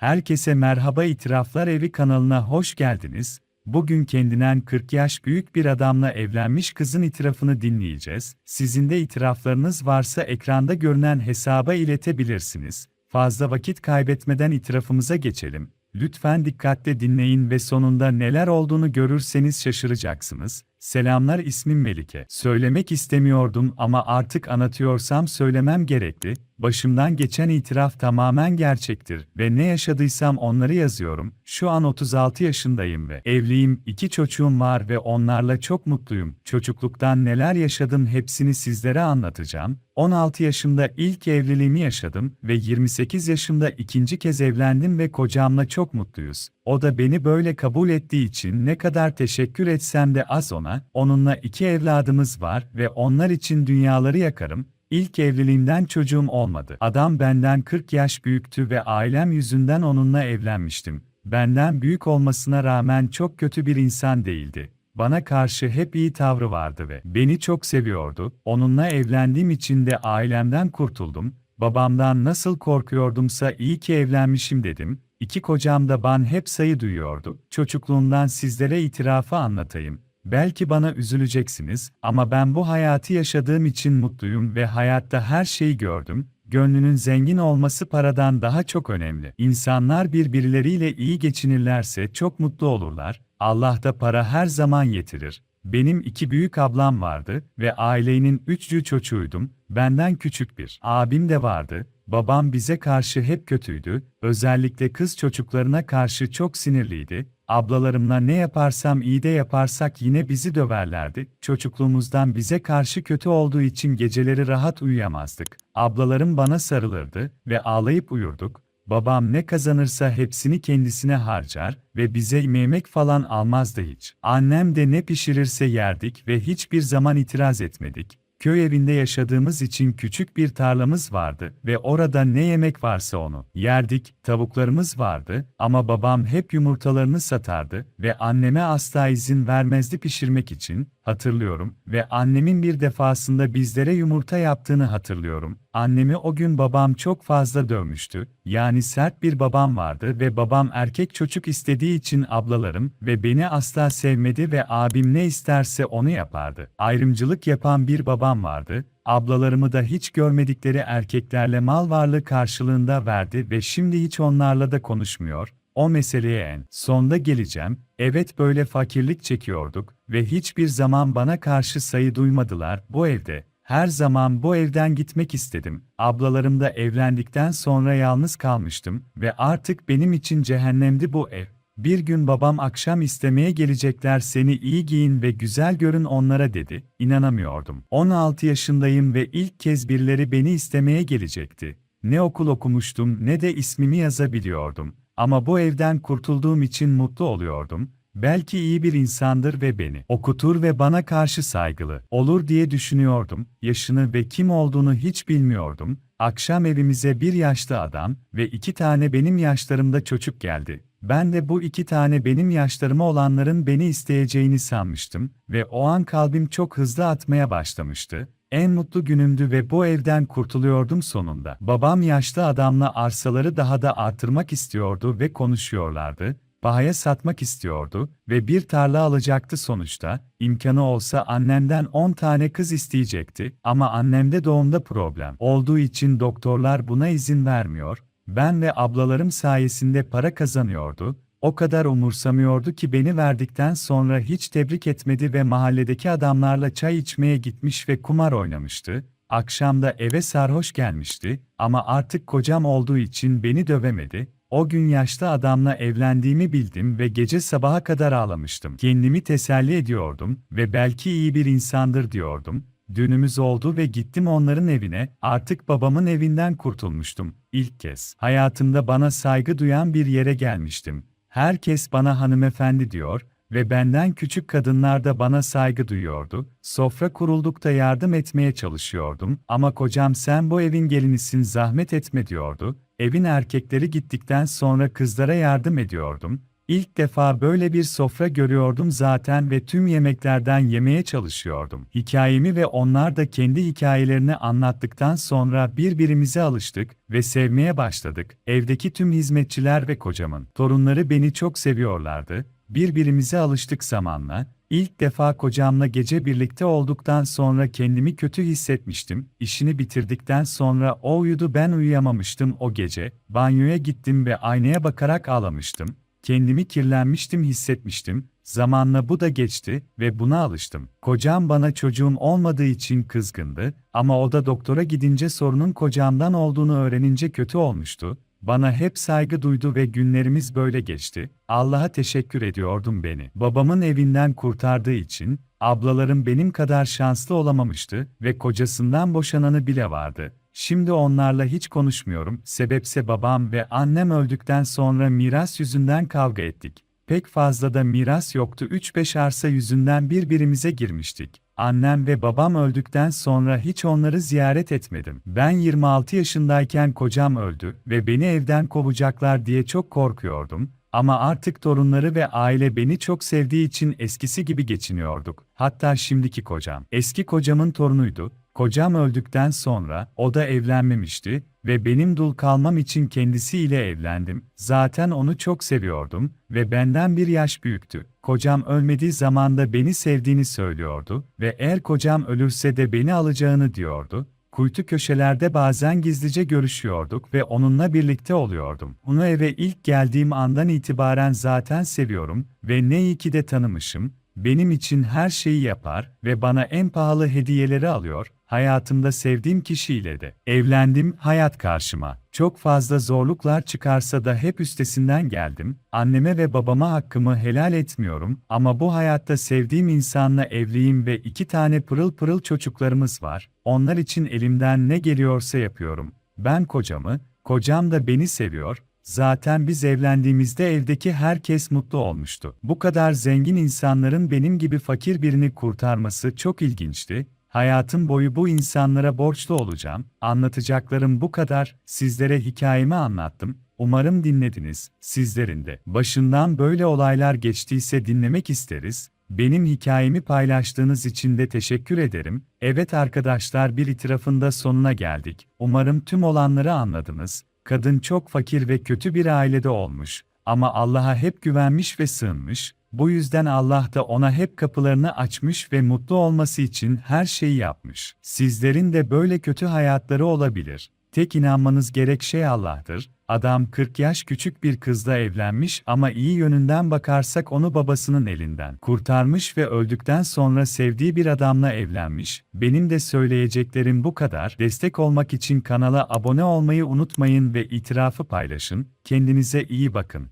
Herkese merhaba İtiraflar Evi kanalına hoş geldiniz. Bugün kendinden 40 yaş büyük bir adamla evlenmiş kızın itirafını dinleyeceğiz. Sizin de itiraflarınız varsa ekranda görünen hesaba iletebilirsiniz. Fazla vakit kaybetmeden itirafımıza geçelim. Lütfen dikkatle dinleyin ve sonunda neler olduğunu görürseniz şaşıracaksınız. Selamlar ismim Melike. Söylemek istemiyordum ama artık anlatıyorsam söylemem gerekli. Başımdan geçen itiraf tamamen gerçektir ve ne yaşadıysam onları yazıyorum. Şu an 36 yaşındayım ve evliyim, iki çocuğum var ve onlarla çok mutluyum. Çocukluktan neler yaşadım hepsini sizlere anlatacağım. 16 yaşımda ilk evliliğimi yaşadım ve 28 yaşımda ikinci kez evlendim ve kocamla çok mutluyuz. O da beni böyle kabul ettiği için ne kadar teşekkür etsem de az ona, onunla iki evladımız var ve onlar için dünyaları yakarım. İlk evliliğimden çocuğum olmadı. Adam benden 40 yaş büyüktü ve ailem yüzünden onunla evlenmiştim. Benden büyük olmasına rağmen çok kötü bir insan değildi. Bana karşı hep iyi tavrı vardı ve beni çok seviyordu. Onunla evlendiğim için de ailemden kurtuldum. Babamdan nasıl korkuyordumsa iyi ki evlenmişim dedim. İki kocam da ban hep sayı duyuyordu. Çocukluğumdan sizlere itirafı anlatayım. Belki bana üzüleceksiniz ama ben bu hayatı yaşadığım için mutluyum ve hayatta her şeyi gördüm. Gönlünün zengin olması paradan daha çok önemli. İnsanlar birbirleriyle iyi geçinirlerse çok mutlu olurlar. Allah da para her zaman yetirir. Benim iki büyük ablam vardı ve ailenin üçcü çocuğuydum. Benden küçük bir abim de vardı. Babam bize karşı hep kötüydü. Özellikle kız çocuklarına karşı çok sinirliydi. Ablalarımla ne yaparsam iyi de yaparsak yine bizi döverlerdi. Çocukluğumuzdan bize karşı kötü olduğu için geceleri rahat uyuyamazdık. Ablalarım bana sarılırdı ve ağlayıp uyurduk. Babam ne kazanırsa hepsini kendisine harcar ve bize yemek falan almazdı hiç. Annem de ne pişirirse yerdik ve hiçbir zaman itiraz etmedik. Köy evinde yaşadığımız için küçük bir tarlamız vardı ve orada ne yemek varsa onu yerdik, tavuklarımız vardı ama babam hep yumurtalarını satardı ve anneme asla izin vermezdi pişirmek için, hatırlıyorum ve annemin bir defasında bizlere yumurta yaptığını hatırlıyorum. Annemi o gün babam çok fazla dövmüştü, yani sert bir babam vardı ve babam erkek çocuk istediği için ablalarım ve beni asla sevmedi ve abim ne isterse onu yapardı. Ayrımcılık yapan bir babam vardı, ablalarımı da hiç görmedikleri erkeklerle mal varlığı karşılığında verdi ve şimdi hiç onlarla da konuşmuyor. O meseleye en sonda geleceğim. Evet böyle fakirlik çekiyorduk ve hiçbir zaman bana karşı sayı duymadılar bu evde. Her zaman bu evden gitmek istedim. Ablalarım da evlendikten sonra yalnız kalmıştım ve artık benim için cehennemdi bu ev. Bir gün babam akşam istemeye gelecekler seni iyi giyin ve güzel görün onlara dedi. İnanamıyordum. 16 yaşındayım ve ilk kez birileri beni istemeye gelecekti. Ne okul okumuştum ne de ismimi yazabiliyordum. Ama bu evden kurtulduğum için mutlu oluyordum. Belki iyi bir insandır ve beni okutur ve bana karşı saygılı olur diye düşünüyordum. Yaşını ve kim olduğunu hiç bilmiyordum. Akşam evimize bir yaşlı adam ve iki tane benim yaşlarımda çocuk geldi. Ben de bu iki tane benim yaşlarıma olanların beni isteyeceğini sanmıştım ve o an kalbim çok hızlı atmaya başlamıştı. En mutlu günümdü ve bu evden kurtuluyordum sonunda. Babam yaşlı adamla arsaları daha da artırmak istiyordu ve konuşuyorlardı. Pahaya satmak istiyordu ve bir tarla alacaktı sonuçta. İmkanı olsa annemden 10 tane kız isteyecekti ama annemde doğumda problem olduğu için doktorlar buna izin vermiyor. Ben ve ablalarım sayesinde para kazanıyordu. O kadar umursamıyordu ki beni verdikten sonra hiç tebrik etmedi ve mahalledeki adamlarla çay içmeye gitmiş ve kumar oynamıştı. Akşamda eve sarhoş gelmişti ama artık kocam olduğu için beni dövemedi. O gün yaşlı adamla evlendiğimi bildim ve gece sabaha kadar ağlamıştım. Kendimi teselli ediyordum ve belki iyi bir insandır diyordum. Düğünümüz oldu ve gittim onların evine, artık babamın evinden kurtulmuştum. İlk kez hayatımda bana saygı duyan bir yere gelmiştim. Herkes bana hanımefendi diyor ve benden küçük kadınlar da bana saygı duyuyordu. Sofra kuruldukta yardım etmeye çalışıyordum ama kocam sen bu evin gelinisin zahmet etme diyordu. Evin erkekleri gittikten sonra kızlara yardım ediyordum. İlk defa böyle bir sofra görüyordum zaten ve tüm yemeklerden yemeye çalışıyordum. Hikayemi ve onlar da kendi hikayelerini anlattıktan sonra birbirimize alıştık ve sevmeye başladık. Evdeki tüm hizmetçiler ve kocamın torunları beni çok seviyorlardı. Birbirimize alıştık zamanla. İlk defa kocamla gece birlikte olduktan sonra kendimi kötü hissetmiştim. İşini bitirdikten sonra o uyudu ben uyuyamamıştım o gece. Banyoya gittim ve aynaya bakarak ağlamıştım. Kendimi kirlenmiştim hissetmiştim. Zamanla bu da geçti ve buna alıştım. Kocam bana çocuğum olmadığı için kızgındı ama o da doktora gidince sorunun kocamdan olduğunu öğrenince kötü olmuştu. Bana hep saygı duydu ve günlerimiz böyle geçti. Allah'a teşekkür ediyordum beni. Babamın evinden kurtardığı için, ablalarım benim kadar şanslı olamamıştı ve kocasından boşananı bile vardı. Şimdi onlarla hiç konuşmuyorum. Sebepse babam ve annem öldükten sonra miras yüzünden kavga ettik. Pek fazla da miras yoktu 3-5 arsa yüzünden birbirimize girmiştik. Annem ve babam öldükten sonra hiç onları ziyaret etmedim. Ben 26 yaşındayken kocam öldü ve beni evden kovacaklar diye çok korkuyordum. Ama artık torunları ve aile beni çok sevdiği için eskisi gibi geçiniyorduk. Hatta şimdiki kocam, eski kocamın torunuydu. Kocam öldükten sonra o da evlenmemişti ve benim dul kalmam için kendisiyle evlendim. Zaten onu çok seviyordum ve benden bir yaş büyüktü. Kocam ölmediği zaman da beni sevdiğini söylüyordu ve eğer kocam ölürse de beni alacağını diyordu. Kuytu köşelerde bazen gizlice görüşüyorduk ve onunla birlikte oluyordum. Onu eve ilk geldiğim andan itibaren zaten seviyorum ve ne iyi ki de tanımışım. Benim için her şeyi yapar ve bana en pahalı hediyeleri alıyor. Hayatımda sevdiğim kişiyle de evlendim, hayat karşıma. Çok fazla zorluklar çıkarsa da hep üstesinden geldim. Anneme ve babama hakkımı helal etmiyorum ama bu hayatta sevdiğim insanla evliyim ve iki tane pırıl pırıl çocuklarımız var. Onlar için elimden ne geliyorsa yapıyorum. Ben kocamı, kocam da beni seviyor, Zaten biz evlendiğimizde evdeki herkes mutlu olmuştu. Bu kadar zengin insanların benim gibi fakir birini kurtarması çok ilginçti. Hayatım boyu bu insanlara borçlu olacağım. Anlatacaklarım bu kadar. Sizlere hikayemi anlattım. Umarım dinlediniz. Sizlerin de başından böyle olaylar geçtiyse dinlemek isteriz. Benim hikayemi paylaştığınız için de teşekkür ederim. Evet arkadaşlar bir itirafında sonuna geldik. Umarım tüm olanları anladınız. Kadın çok fakir ve kötü bir ailede olmuş ama Allah'a hep güvenmiş ve sığınmış. Bu yüzden Allah da ona hep kapılarını açmış ve mutlu olması için her şeyi yapmış. Sizlerin de böyle kötü hayatları olabilir. Tek inanmanız gerek şey Allah'tır. Adam 40 yaş küçük bir kızla evlenmiş ama iyi yönünden bakarsak onu babasının elinden kurtarmış ve öldükten sonra sevdiği bir adamla evlenmiş. Benim de söyleyeceklerim bu kadar. Destek olmak için kanala abone olmayı unutmayın ve itirafı paylaşın. Kendinize iyi bakın.